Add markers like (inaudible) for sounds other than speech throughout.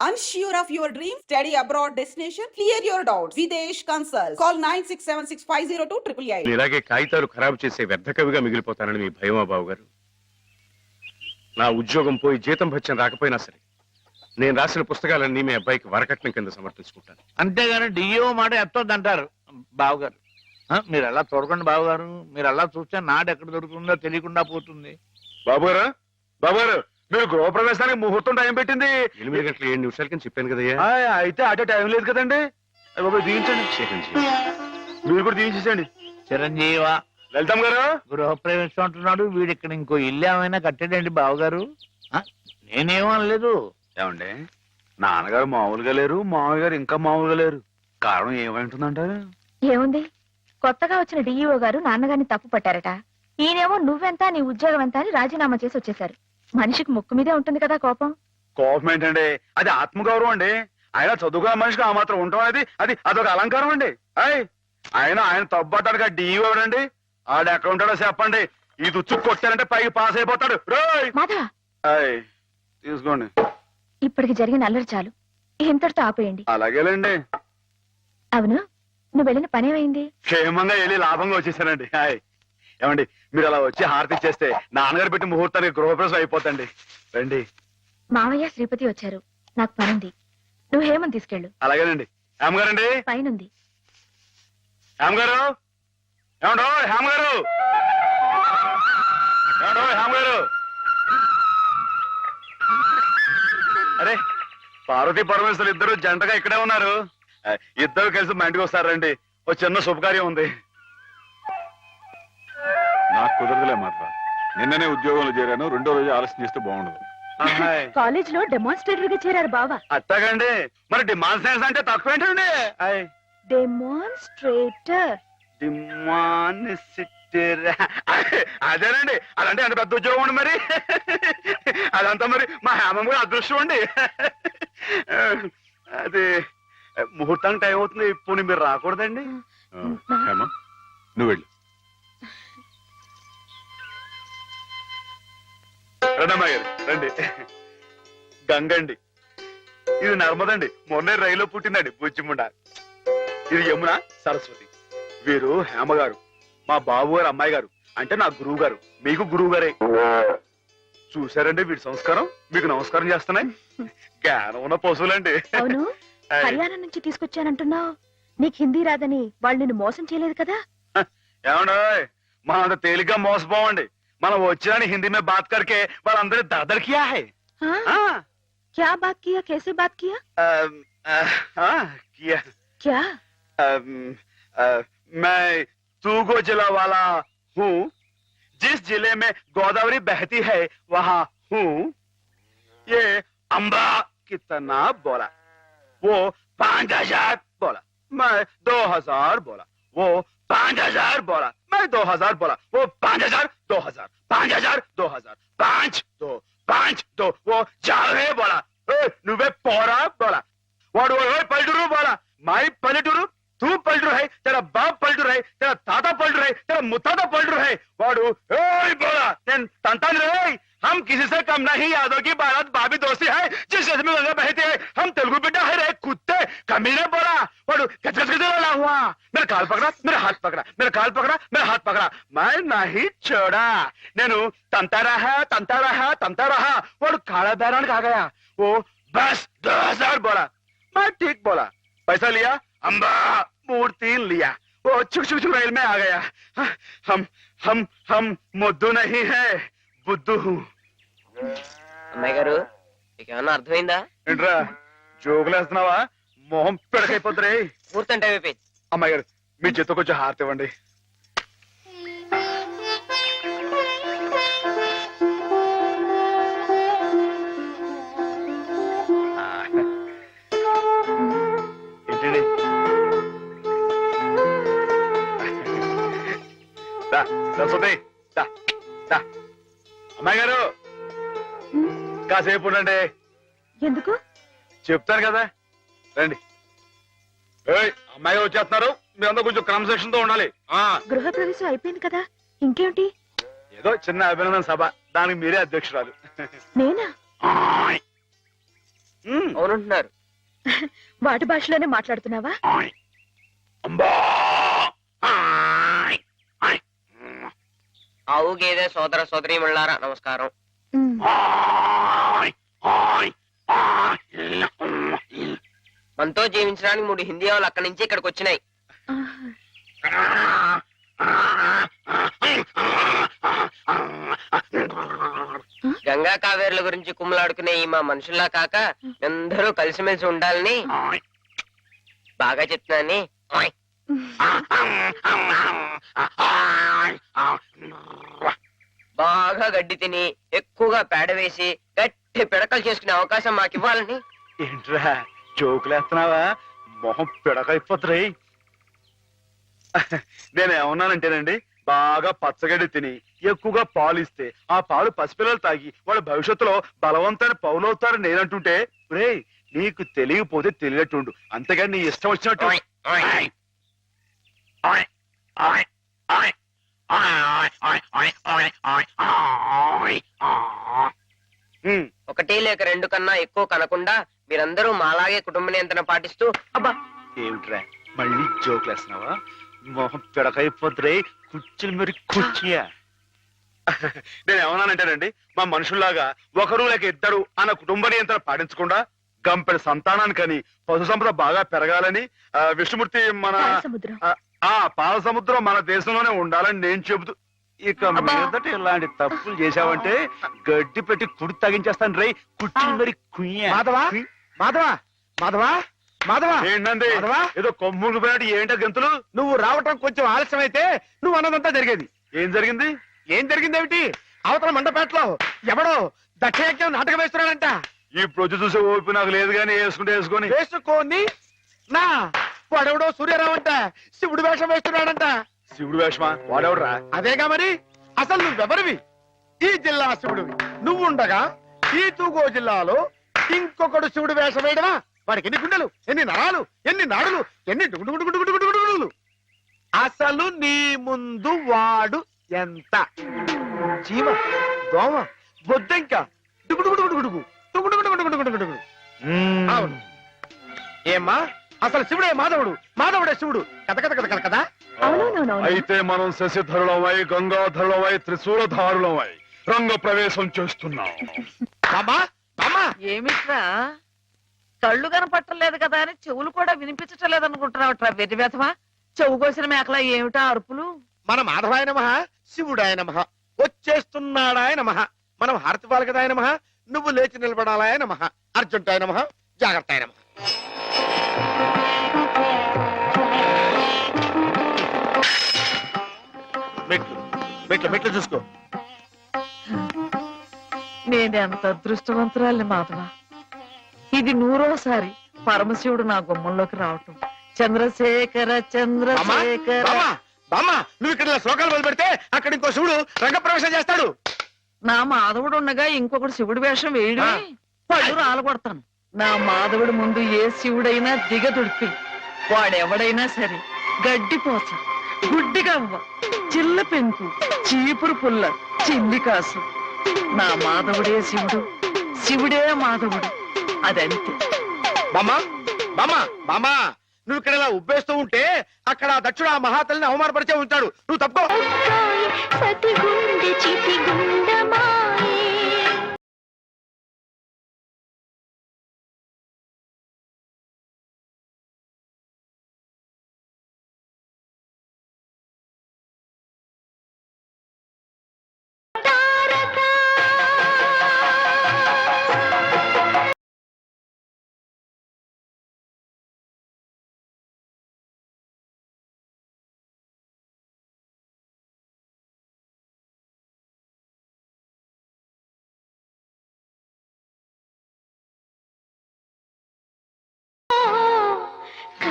Unsure of your dream? Study abroad destination? Clear your doubts. Videsh Consult. Call 9676502888. నేను ఇలాగే కాగితాలు ఖరాబు చేసే వ్యర్థ కవిగా మిగిలిపోతానని మీ భయమా బాబు గారు నా ఉద్యోగం పోయి జీతం భత్యం రాకపోయినా సరే నేను రాసిన పుస్తకాలన్నీ మీ అబ్బాయికి వరకట్నం కింద సమర్పించుకుంటాను అంతేగాని డిఓ మాట ఎత్తొద్దంటారు బావగారు ఆ, మీరు ఎలా చూడకండి బావగారు మీరు అలా చూస్తే నాడు ఎక్కడ దొరుకుతుందో తెలియకుండా పోతుంది బాబు గారు బాబు గారు మీరు గృహప్రవేశానికి ముహూర్తం టైం పెట్టింది. ఎనిమిది గంటల ఏడు నిమిషాల కింద చెప్పాను కదయ్యా. అయితే అటే టైం లేదు కదండి. బాబు దీవించండి. చిరంజీవి మీరు కూడా దీవించండి చిరంజీవ వెళ్తాం గారు. గృహప్రవేశం అంటున్నాడు. వీడు ఇక్కడ ఇంకో ఇల్లు ఏమైనా కట్టాడండి బావగారు? ఆ, నేనేమో అనలేదు. ఏమండి? నాన్నగారు మామూలుగా లేరు మామయ్య గారు ఇంకా మామూలుగా లేరు. కారణం ఏమైంటుందంటారు ఏముంది? కొత్తగా వచ్చిన డిఈఓ గారు నాన్నగారిని తప్పు పట్టారట. ఈయనేమో నువ్వెంత నీ ఉద్యోగం ఎంత అని రాజీనామా చేసి వచ్చేశారు. మనిషికి ముక్కు మీదే ఉంటుంది కదా కోపం. కోపం ఏంటండి? అది ఆత్మగౌరవం అండి. ఆయన చదువుకున్న మనిషికి ఆ మాత్రం ఉండటం అనేది అది అదొక అలంకారం అండి. అయ్ ఆయన ఆయన ఆ డిఈ ఎవడండి? ఆడ ఎక్కడ ఉంటాడో చెప్పండి. ఈ దుచ్చు కొట్టారంటే పైకి పాస్ అయిపోతాడు. రోయ్! మాధవ! అయ్ తీసుకోండి. ఇప్పటికి జరిగిన అల్లరి చాలు. ఇంతటితో ఆపేయండి. అలాగేలేండి. అవును? నువ్వు వెళ్ళిన పనేమైంది క్షేమంగా వెళ్ళి లాభంగా వచ్చేసానండి. హాయ్ ఏమండి మీరు అలా వచ్చి హారతి ఇచ్చేస్తే నాన్నగారు పెట్టి ముహూర్తానికి గృహప్రవేశం అయిపోతండి రండి. మావయ్య శ్రీపతి వచ్చారు. నాకు పనుంది. నువ్వు హేమని తీసుకెళ్ళు. అలాగేనండి. హేమ గారండి పైనుంది. హేమ గారు ఏమండో హేమ గారు ఏమండో హేమ గారు అరే పార్వతీ పరమేశ్వరు ఇద్దరు జంటగా ఇక్కడే ఉన్నారు. ఇద్దరు కలిసి మా ఇంటికి వస్తారండి. ఓ చిన్న శుభకార్యం ఉంది. నాకు కుదరదులే మాత్రం. నిన్ననే ఉద్యోగంలో చేరాను రెండో రోజు ఆలస్యం చేస్తే బాగుండదు. కాలేజ్లో డెమాన్స్ట్రేటర్గా చేరారు బావా. అట్టగండి మరి డిమాండ్ సైన్స్ అంటే తక్కువ ఏంటండి? ఆయ్. డెమాన్స్ట్రేటర్ డిమానిసిటర్ అదేనండి అదంటే అంత పెద్ద ఉద్యోగం అండి మరి? అదంతా మరి మా హేమం కూడా అదృష్టం అండి. అది ముహూర్తానికి టైం అవుతుంది ఇప్పుడు మీరు రాకూడదండి. హేమ నువ్వు వెళ్ళు. రండమ్మా గారు రండి. గంగండి. ఇది నర్మదండి. మొన్నే రైల్లో పుట్టిందండి బుజ్జిముండ. ఇది యమున సరస్వతి. వీరు హేమ గారు మా బాబు గారు అమ్మాయి గారు. అంటే నా గురువు గారు మీకు గురువు గారే చూసారండి వీడి సంస్కారం? మీకు నమస్కారం చేస్తున్నాయి. జ్ఞానం ఉన్న పశువులండి. అవును. హర్యానా నుంచి తీసుకొచ్చానంటున్నావు. నీకు హిందీ రాదని వాళ్ళు నిన్ను మోసం చేయలేదు కదా? ఏమండో మనం అంత తేలిగ్గా మోసపోవండి. मानो वो चरण हिंदी में बात करके अंदर दादर किया है। हाँ? हाँ? क्या बात किया? कैसे बात किया? आ, आ, हाँ, किया। क्या? आ, आ, मैं तूगो जिला वाला हूँ। जिस ज़िले में गोदावरी बहती है वहाँ हूँ। ये अम्बा कितना बोला। वो पाँच हज़ार बोला। मैं दो हज़ार बोला। वो पाँच हज़ार बोला। है दो हज़ार बोला। वो पाँच हज़ार, दो हज़ार। पाँच हज़ार, दो हज़ार। पाँच, दो पाँच, दो। वो चार है बोला नुबे पोरा बोला। वाड़ वो पलटू बोला। माय पलटूरू, तू पलटू है, तेरा बाप पलटू है, तेरा ताता पलटू है, तेरा मुताता पलटू है। वाड़ू बोला। तंता हम किसी से कम नहीं, यादव की बारात बाबी दोस्ती है, जिस जिसमें मेरा काल पकड़ा मेरा हाथ पकड़ा मेरा काल पकड़ा मेरा हाथ पकड़ा मैं नहीं छोड़ा నేను తంతా रहा తంతా रहा తంతా रहा వాడు కాళా బేరానికి आ गया वो बस दो हजार बोला मैं ठीक बोला पैसा लिया अम्बा मूर्ति लिया वो चुक चुक चुक रेल में आ गया हम हम हम मुद्दू नहीं है बुद्धू हूँ అమ్మాయి గారు మీకు ఏమన్నా అర్థమైందా ఏంట్రా జోకులేస్తున్నావా మొహం పెడకైపోతురే పూర్తి టైం అయిపోయింది అమ్మాయి గారు మీ చేత కొంచెం హారతి ఇవ్వండి. ఏంటండి? దా, సరస్వతి దా, దా. అమ్మాయి గారు కాసేపు ఉండండి. ఎందుకు? చెప్తాను కదా. రండి. ఏయ్, అమ్మాయి గారు వచ్చేస్తున్నారు. మీరందరూ కొంచెం క్రమశిక్షణతో ఉండాలి. ఆ. గృహ ప్రవేశం అయిపోయింది కదా? ఇంకేమిటి? ఏదో చిన్న అభినందన సభ. దానికి మీరే అధ్యక్షురాలు. నేనా. మ్మ్. అవునంటున్నారు (laughs) వాటి భాషలోనే మాట్లాడుతున్నావా. ఆవు గేదె సోదర సోదరి నమస్కారం. ఉమ్. మనతో జీవించడానికి మూడు హిందీ వాళ్ళు అక్కడి నుంచి ఇక్కడికి వచ్చినాయి. గంగా కావేరుల గురించి కుమ్మలాడుకునే ఈ మా మనుషుల్లా కాక అందరూ కలిసిమెలిసి ఉండాలని బాగా చెప్తున్నాని. బాగా గడ్డి తిని ఎక్కువగా పేడ వేసి గట్టి పిడకలు చేసుకునే అవకాశం మాకు ఇవ్వాలని ఏంట్రా జోకులేస్తున్నావా? మొహం పిడకైపోతురాయి (laughs) నేనేమన్నానంటేనండి బాగా పచ్చగడ్డి తిని ఎక్కువగా పాలు ఇస్తే ఆ పాలు పసిపిల్లలు తాగి వాళ్ళ భవిష్యత్తులో బలవంతాన్ని పౌలవుతారని నేనంటుంటే రే నీకు తెలియకపోతే తెలియనట్టుండు అంతేగాని నీ ఇష్టం వచ్చినట్టు ఒకటి లేక రెండు కన్నా ఎక్కువ కనకుండా మీరందరూ మాలాగే కుటుంబ నియంత్రణ పాటిస్తూ అబ్బా! ఏమిట్రా మళ్ళీ జోక్లేస్తున్నావా? మొహం పిడకైపోతురే కుర్చీలు మరి కుర్చీయా? నేను ఏమన్నానంటేనండి మా మనుషుల్లాగా ఒకరు లేక ఇద్దరు అన్న కుటుంబ నియంత్రణ పాటించకుండా గంపెడి సంతానానికని పశు సంపద బాగా పెరగాలని ఆ, విష్ణుమూర్తి మన సముద్రం ఆ, ఆ పాల సముద్రం మన దేశంలోనే ఉండాలని నేను చెబుతూ ఇక అబ్బా. మీదట ఇలాంటి తప్పులు చేశావంటే గడ్డి పెట్టి కుడి తగించేస్తాను రై కుర్చీలు మరి కుయ్యా? మాధవా? మాధవా? మాధవా? మాధవా ఏంటండి? మాధవా? ఏదో కొమ్ములు పోయినట్టు ఏంటో గంతులు? నువ్వు రావటం కొంచెం ఆలస్యం అయితే నువ్వు అన్నదంతా జరిగేది. ఏం జరిగింది? ఏం జరిగిందేమిటి అవతల మండపేటలో ఎవడో దక్షయజ్ఞం నాటకం వేస్తున్నాడంట. ఇప్పుడు వచ్చి చూసే ఓపి నాకు లేదు కానీ వేసుకుంటే వేసుకొని. వేసుకోని నా వాడెవడో సూర్యరావు అంట శివుడు వేషం వేస్తున్నాడంట. శివుడు వేషమా? వాడెవడరా? అదేగా మరి? అసలు నువ్వెవరివి? ఈ జిల్లా శివుడివి. నువ్వుండగా ఈ తూగో జిల్లాలో ఇంకొకడు శివుడు వేషం వేయడమా? వాడికి ఎన్ని గుండెలు ఎన్ని నరాలు ఎన్ని నాడులు ఎన్ని అసలు నీ ముందు వాడు ఎంత జీవ దోమ బొద్దంక ఏమ్మా అసలు శివుడే మాధవుడు మాధవుడే శివుడు కథ కథ కథ కథ కదా అయితే మనం శశిధరులమై గంగాధరులమై త్రిశూలధారులమై రంగ ప్రవేశం చేస్తున్నాం ఏమిట్రా కళ్ళు కనపట్టలేదు కదా అని చెవులు కూడా వినిపించటం లేదనుకుంటున్నావుట్రా వెర్రి వెధవా చెవు కోసిన మేకలా ఏమిటా అరుపులు? మన మాధవాయ నమ శివుడాయ నమ వచ్చేస్తున్నాడాయ నమ. మనం హారతి పాలకదాయ నమ నువ్వు లేచి నిలబడాలాయ నమ. అర్జుంటాయ నమ జాగ్రత్త నమ మెట్లు మెట్లు మెట్లు చూసుకో. నేనెంత అదృష్టవంతురాలి మాధవ? ఇది నూరోసారి పరమశివుడు నా గుమ్మంలోకి రావటం. చంద్రశేఖర చంద్రశేఖర. బామ్మా నువ్వు ఇక్కడ శ్లోకాలు మొదలు పెడితే అక్కడ ఇంకో శివుడు రంగప్రవేశం చేస్తాడు. నా మాధవుడు ఉండగా ఇంకొకటి శివుడి వేషం వేయడమే పళ్ళు రాలగొడతాను. నా మాధవుడి ముందు ఏ శివుడైనా దిగదుడిపి. వాడెవడైనా సరే గడ్డిపోస గుడ్డి గవ్వ చిల్ల పెంకు చీపురు పుల్ల చిల్లి కాసు. నా మాధవుడే శివుడు శివుడే మాధవుడు. అదంతే బామ్మా బామ్మా బామ్మా నువ్వు ఇక్కడ ఇలా ఉబ్బేస్తూ ఉంటే అక్కడ ఆ దక్షుడు ఆ మహాతల్ని అవమానపరిచే ఉంటాడు. నువ్వు తప్పుకో.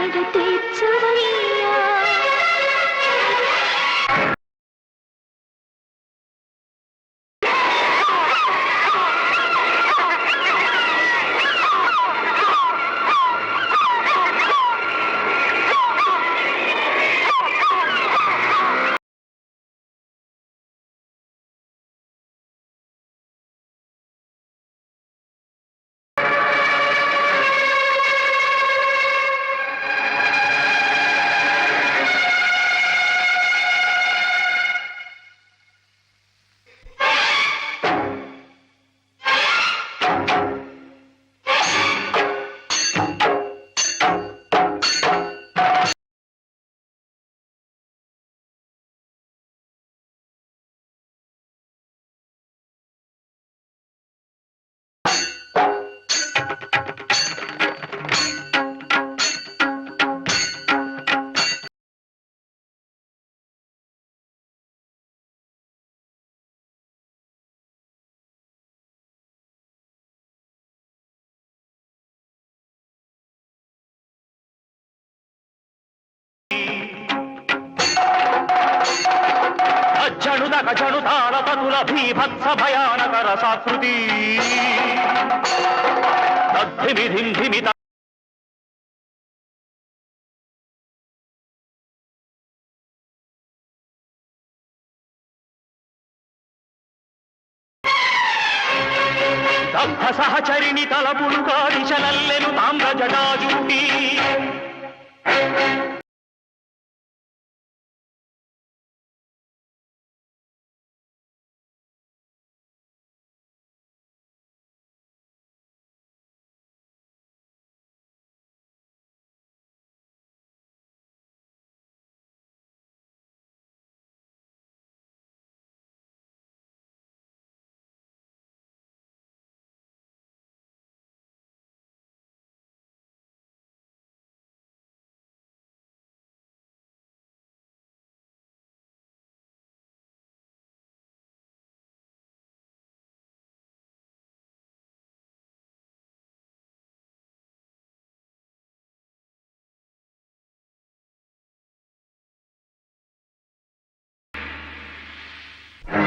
அழகு தேச்சவளே జనుద గజనుదాల చితి భీభత్స భయానకర సాకృతి తద్ధిమిధిమిత దగ్ధ సహచరిణి తలపులు కాదిశలల్లెను తామ్ర జటాజూటి ప్రేక్షక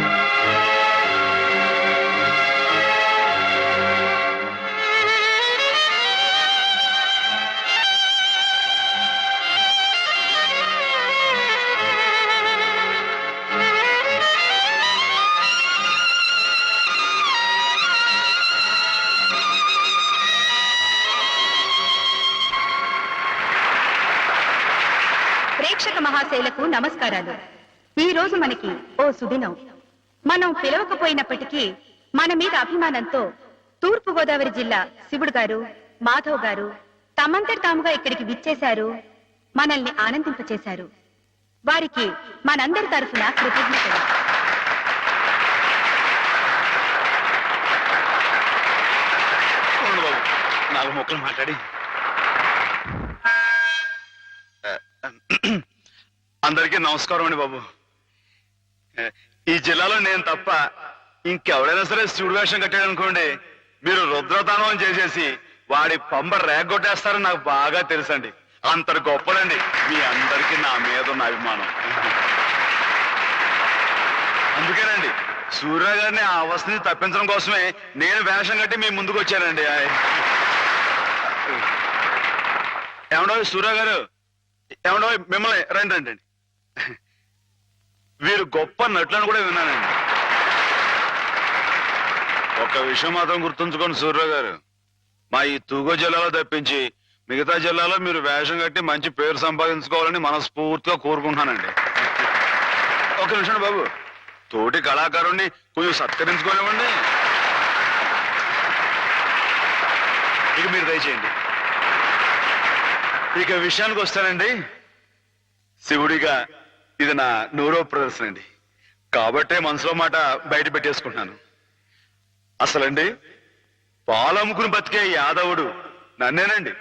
మహాశైలకు నమస్కారాలు. ఈ రోజు మనకి ఓ సుదినం. మనం పిలవకపోయినప్పటికీ మన మీద అభిమానంతో తూర్పు గోదావరి జిల్లా శివుడు గారు మాధవ్ గారు తమంతటి తాముగా ఇక్కడికి విచ్చేశారు మనల్ని ఆనందింపచేశారు. వారికి మనందరి తరఫున కృతజ్ఞతలు. నాలుగు మొక్కలు మాట్లాడి. (clears throat) అందరికీ నమస్కారం అండి బాబు. ఈ జిల్లాలో నేను తప్ప ఇంకెవడైనా సరే శివుడు వేషం కట్టాడనుకోండి మీరు రుద్రతానం చేసేసి వాడి పంబ రేగొట్టేస్తారని నాకు బాగా తెలుసండి. అంత గొప్పదండి మీ అందరికీ నా మీద ఉన్న అభిమానం. అందుకేనండి సూర్య గారిని ఆ అవస్థని తప్పించడం కోసమే నేను వేషం కట్టి మీ ముందుకు వచ్చానండి. ఏమండో సూర్య గారు? ఏమండో మిమ్మల్ని రండి రండి. వీరు గొప్ప నటులను కూడా విన్నానండి. ఒక విషయం మాత్రం గుర్తుంచుకోండి సూర్య గారు. మా ఈ తూగో జిల్లాలో తప్పించి మిగతా జిల్లాలో మీరు వేషం కట్టి మంచి పేరు సంపాదించుకోవాలని మనస్ఫూర్తిగా కోరుకుంటున్నానండి. ఒక నిమిషం బాబు. తోటి కళాకారుణ్ణి కొంచెం సత్కరించుకోనివ్వండి. ఇక మీరు దయచేయండి. ఇక విషయానికి వస్తానండి. శివుడిగా ఇది నా నూరో ప్రదర్శన అండి. కాబట్టే మనసులో మాట బయట పెట్టేసుకుంటున్నాను. అసలండి పాలమ్ముకుని బతికే యాదవుడు నన్నేనండి.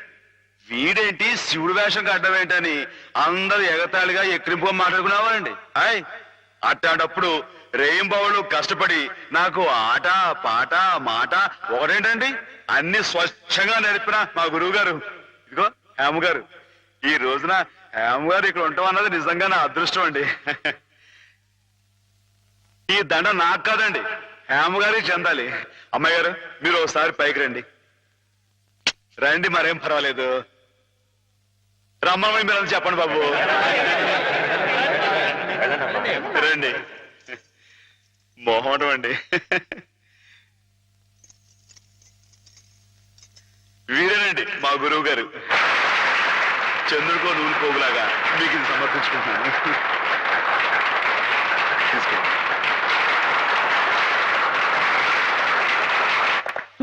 వీడేంటి శివుడు వేషం కట్టడం ఏంటని అందరూ ఎగతాళిగా ఎక్కిరింపుగా మాట్లాడుకున్నావారండి హాయ్ అట్లాంటప్పుడు రేయింబావులు కష్టపడి నాకు ఆట పాట మాట ఒకటేంటండి? అన్ని స్వచ్ఛంగా నడిపిన మా గురువు గారు ఇదిగో హేమ గారు ఈ రోజున హేమ గారు ఇక్కడ ఉంటాం అన్నది నిజంగా నా అదృష్టం అండి. ఈ దండ నాకు కాదండి హేమ గారికి చెందాలి. అమ్మాయి గారు మీరు ఒకసారి పైకి రండి. రండి మరేం పర్వాలేదు. రమ్మని మీరు చెప్పండి బాబు. రండి. మొహం అండి వీరేనండి మా గురువు గారు. చంద్రుడికో నూనె పోగులాగా మీకు ఇది సమర్పించుకుంటున్నాను.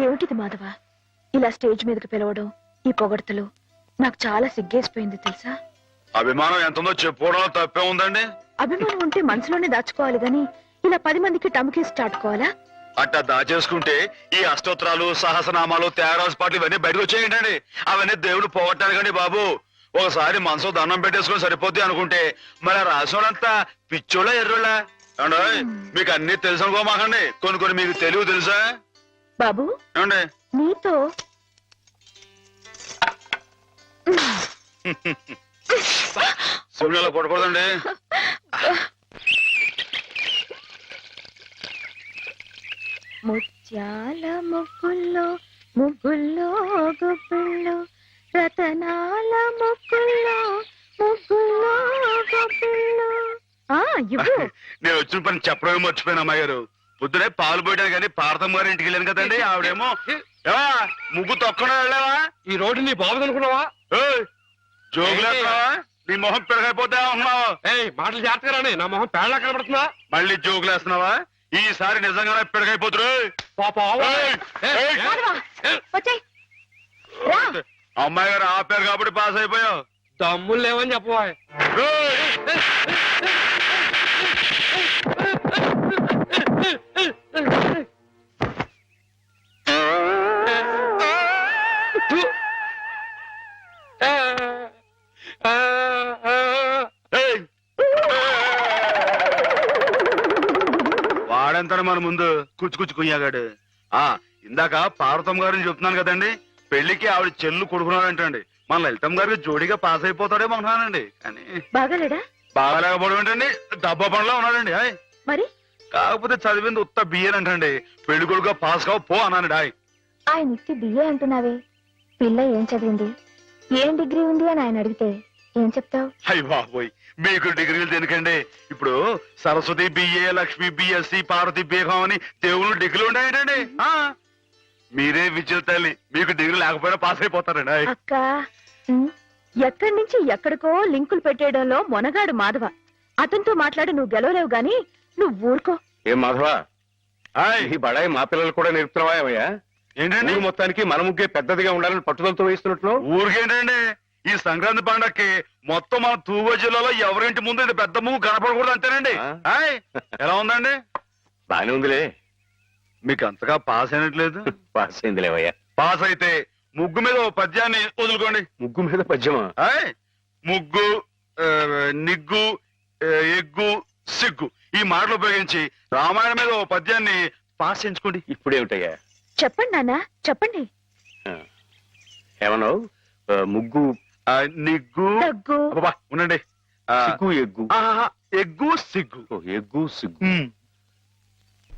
ఏమిటిది మాధవ? ఇలా స్టేజ్ మీదకి పిలవడం ఈ పొగడతలు నాకు చాలా సిగ్గేసిపోయింది తెలుసా? అభిమానం ఎంత ఉందో చెప్పుకోవడంలో తప్పే ఉందండి. అభిమానం ఉంటే మనసులోనే దాచుకోవాలి గాని ఇలా పది మందికి టముకేసి చాటుకోవాలా అట్టా దాచేసుకుంటే ఈ అష్టోత్తరాలు సహస్రనామాలు త్యాగరాజు పాటలు ఇవన్నీ బయటకు వచ్చేయండి అవన్నీ దేవుడు పోగొట్టాలి బాబు. ఒకసారి మనసు దండం పెట్టేసుకొని సరిపోద్ది అనుకుంటే మరి ఆ రాసినోడంతా పిచ్చోళ్ళ ఎర్రోళ్ళ? ఏమండోయ్ మీకు అన్ని తెలుసు అనుకోమాకండి కొన్ని కొన్ని మీకు తెలివి తెలుసా? బాబు ఏమండి? నీతో శివునిలో కొట్టకూడదండి ముత్యాల ముగ్గుల్లో ముగ్గుల్లో గొబ్బిళ్ళు రతనాల ముగ్గుల్లో ముగ్గుల్లో గొబ్బిళ్ళు ఆ ఇవ్వు. (laughs) నేను వచ్చిన పని చెప్పడమే మర్చిపోయాను అమ్మాయి గారు పొద్దునే పాలు పోయడానికి కానీ పార్థం గారి ఇంటికి వెళ్ళాను కదండి ఆవిడేమో ఏవా, ముగ్గు తొక్కన వెళ్ళావా? ఈ రోడ్డు నీ బాగుంది అనుకున్నావా? ఏయ్, జోకులేస్తున్నావా నీ మొహం పెరగైపోతే ఉన్నావు ఏయ్ మాటలు జాగ్రత్తగా రాని నా మొహం పేడలా కనబడుతుందా? మళ్ళీ జోకులేస్తున్నావా ఈసారి నిజంగానే పెరగైపోతురు. పాప వచ్చేయ్. రా. అమ్మాయి గారు ఆపారు కాబట్టి పాస్ అయిపోయావు. దమ్ములు లేవని చెప్పవా. వాడంతనే మన ముందు కుచ్చు కుచ్చు కుయ్యాగాడు. ఆ ఇందాక పార్వతం గారిని చెప్తున్నాను కదండి. పెళ్ళికి ఆవిడ చెల్లు కొడుకున్నాడంటండి. మన లలితం గారికి జోడిగా పాస్ అయిపోతాడేమో అనుకున్నానండి కానీ బాగాలేడా? బాగాలేకపోవడం ఏంటండి? డబ్బా పనిలో ఉన్నాడండి హాయ్ మరి? కాకపోతే చదివింది ఉత్త బియ్యన్ అంటండి. పెళ్ళి కొడుకుగా పాస్ కావు పో అన్నాను హాయ్ ఆయన ఇట్టి బిఏ అంటున్నావే. పిల్ల ఏం చదివింది? ఏం డిగ్రీ ఉంది అని ఆయన అడిగితే ఏం చెప్తావు? అయ్య బాబోయ్ మీకు డిగ్రీలు ఎందుకండి ఇప్పుడు సరస్వతి బిఏ లక్ష్మి బిఎస్సి పార్వతి బీహం అని దేవుళ్ళు డిగ్రీలు ఉన్నాయంటండి మీరే విద్యుత్ తల్లి. మీకు డిగ్రీ లేకపోయినా పాస్ అయిపోతారండి. అక్క ఎక్కడి నుంచి ఎక్కడికో లింకులు పెట్టేయడంలో మొనగాడు మాధవ. అతనితో మాట్లాడి నువ్వు గెలవలేవు గాని నువ్వు ఊరుకో. ఏం మాధవా? ఈ బడాయి మా పిల్లలు కూడా నేర్పుతున్నావా ఏమయ్యా ఏంటండి మొత్తానికి మన ముగ్గే పెద్దదిగా ఉండాలని పట్టుదలతో వేస్తున్నట్లు? ఊరికేంటండి ఈ సంక్రాంతి పండక్కి మొత్తం మన తూగో జిల్లాలో ఎవరింటి ముందు ఇది పెద్ద ముగ్గు కనపడకూడదు అంతేనండి. ఎలా ఉందండి? బానే ఉందిలే. మీకు అంతగా పాస్ అయినట్లేదు? (laughs) పాస్ అయిందిలేవయ్యా. పాస్ అయితే ముగ్గు మీద ఓ పద్యాన్ని వదులుకోండి. ముగ్గు మీద పద్యమా? హాయ్ ముగ్గు ఆ, నిగ్గు ఆ, ఎగ్గు సిగ్గు ఈ మాటలు ఉపయోగించి రామాయణం మీద ఓ పద్యాన్ని పాస్ చేయించుకోండి. ఇప్పుడేమిటయ్యా? చెప్పండి నాన్న చెప్పండి. ఏమన్నావు? ఆ, ముగ్గు ఆ, నిగ్గు దగ్గు. అబ్బబ్బా, ఉండండి. ఆ, సిగ్గు ఎగ్గు. ఆహా, ఎగ్గు సిగ్గు. ఓ, ఎగ్గు సిగ్గు. ఉమ్.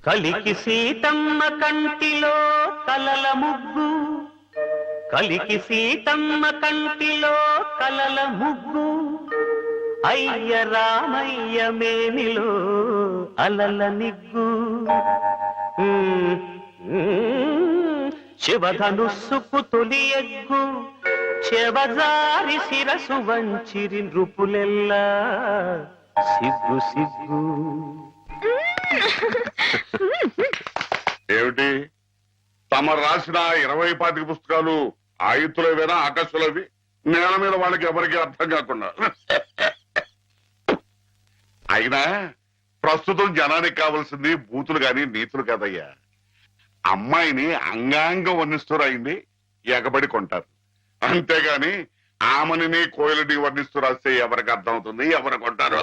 కలికి సీతమ్మ కంటిలో కలల ముగ్గు. కలికి సీతమ్మ కంటిలో కలల ముగ్గు. అయ్య రామయ్య మేనిలో అలల నిగ్గు. ఉమ్, శివధనుస్సుకు తొలి ఎగ్గు. చెవజారి శిరసు వంచిరి నృపులెల్లా. సిగ్గు సిగ్గు. ఏమిటి? తమ రాసిన ఇరవై పాతిక పుస్తకాలు ఆయుత్తులవేనా ఆకాశులవి నేల మీద వాళ్ళకి ఎవరికి అర్థం కాకుండా. అయినా ప్రస్తుతం జనానికి కావాల్సింది బూతులు గాని నీతులు కాదయ్యా. అమ్మాయిని అంగాంగం వర్ణిస్తూ రాయింది ఎగబడి కొంటారు. అంతేగాని ఆమెని కోయిలని వర్ణిస్తూ రాస్తే ఎవరికి అర్థం అవుతుంది ఎవరు కొంటారు?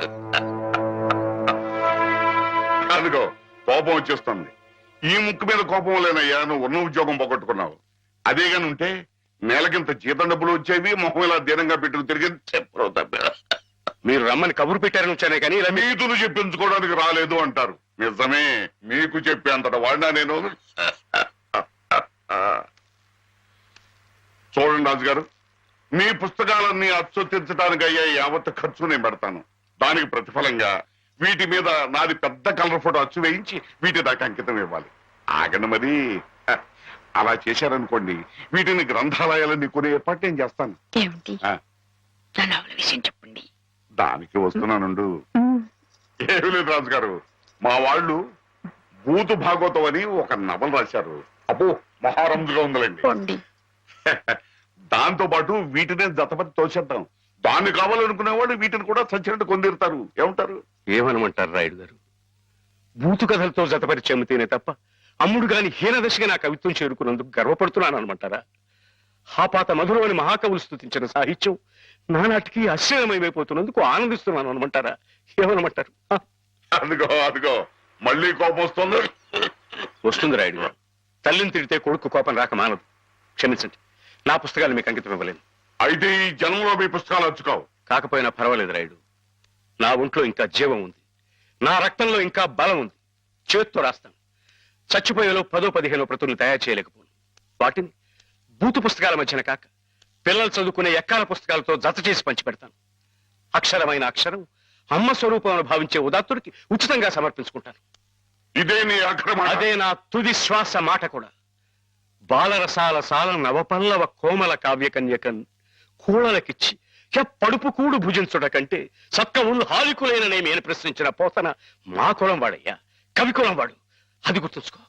అందుకో కోపం వచ్చేస్తుంది. ఈ ముక్కు మీద కోపం లేనయ్యా నువ్వు ఉన్న ఉద్యోగం పోగొట్టుకున్నావు. అదే గాని ఉంటే నెలకింత జీతం డబ్బులు వచ్చేవి మొహం ఇలా దీనంగా పెట్టుకు తిరిగి చెప్పరు మీరు రమ్మని కబురు పెట్టారని వచ్చానే కానీ ఇలా మీ- నీతులు చెప్పించుకోవడానికి రాలేదు అంటారు. నిజమే మీకు చెప్పేంతట వాడినా నేను. చూడండి రాజు గారు మీ పుస్తకాలన్నీ అచ్చొత్తించడానికి అయ్యే యావత్ ఖర్చు నేను పెడతాను. దానికి ప్రతిఫలంగా వీటి మీద నాది పెద్ద కలర్ ఫోటో అచ్చు వేయించి వీటి దాకా అంకితం ఇవ్వాలి. ఆగండి మరి. అలా చేశారనుకోండి వీటిని గ్రంథాలయాలన్నీ కొనే ఏర్పాటు నేను చేస్తాను. ఏమిటి? ఆ. నా నవల విషయం చెప్పండి. దానికి వస్తున్నానుండు. ఉమ్, ఏమి లేదు రాజు గారు మా వాళ్ళు భూతు భాగవతం అని ఒక నవల రాశారు. అబ్బో మహారంజుగా ఉందిలేండి. పోండి. దాంతో పాటు వీటినే జతపతి తోచేద్దాం దాన్ని కావాలనుకునే వాళ్ళు వీటిని కూడా సచ్చినట్టు కొందిరుతారు. ఏమంటారు? ఏమనమంటారు రాయుడు గారు? బూతు కథలతో జతపరిచి అమ్మితేనే తప్ప అమ్ముడు గాని హీనదశగా నా కవిత్వం చేరుకున్నందుకు గర్వపడుతున్నాను అనమంటారా హాపాత మధురం అని మహాకవులు స్థుతించిన సాహిత్యం నానాటికి అశ్లీలమైపోతున్నందుకు ఆనందిస్తున్నాను అనమంటారా ఏమనమంటారు అదిగో అదిగో మళ్ళీ కోపం వస్తుంది. వస్తుంది రాయుడు గారు. తల్లిని తిడితే కొడుకు కోపం రాక మానదు. క్షమించండి నా పుస్తకాలు మీకు అంకితం ఇవ్వలేను. అయితే ఈ జన్మలో మీ పుస్తకాలు వచ్చుకోవు కాకపోయినా పర్వాలేదు రాయుడు. నా ఒంట్లో ఇంకా జీవం ఉంది. నా రక్తంలో ఇంకా బలం ఉంది. చేత్తో రాస్తాను. చచ్చిపోయేలో పదో పదిహేనో ప్రతులు తయారు చేయలేకపోను. వాటిని బూతు పుస్తకాల మధ్యన కాక పిల్లలు చదువుకునే ఎక్కాల పుస్తకాలతో జత చేసి పంచిపెడతాను. అక్షరమైన అక్షరం అమ్మ స్వరూపం భావించే ఉదాత్తుడికి ఉచితంగా సమర్పించుకుంటాను. ఇదే నీ అక్రమ అదే నా తుది శ్వాస మాట కూడా. బాలరసాల సాల నవపల్లవ కోమల కావ్యకన్యకన్ కూడలకిచ్చి పడుపు కూడు భుజించుట కంటే సక్క హాలికులైన నేను ప్రశ్నించిన పోతన మా కులం వాడయ్యా కవి కులం వాడు. అది గుర్తుంచుకో.